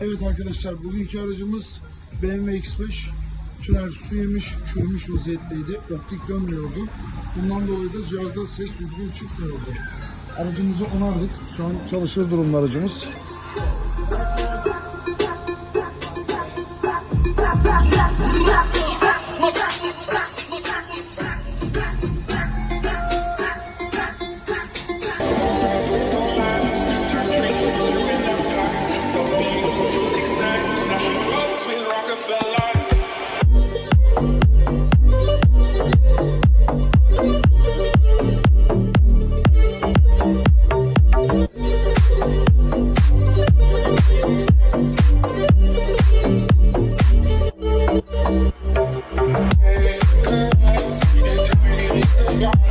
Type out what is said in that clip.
Evet arkadaşlar bugünkü aracımız BMW X5. Tüner su yemiş, çürümüş vaziyetteydi. Optik dönmüyordu. Bundan dolayı da cihazda ses düzgün çıkmıyordu. Aracımızı onardık. Şu an çalışır durumda aracımız. Yeah.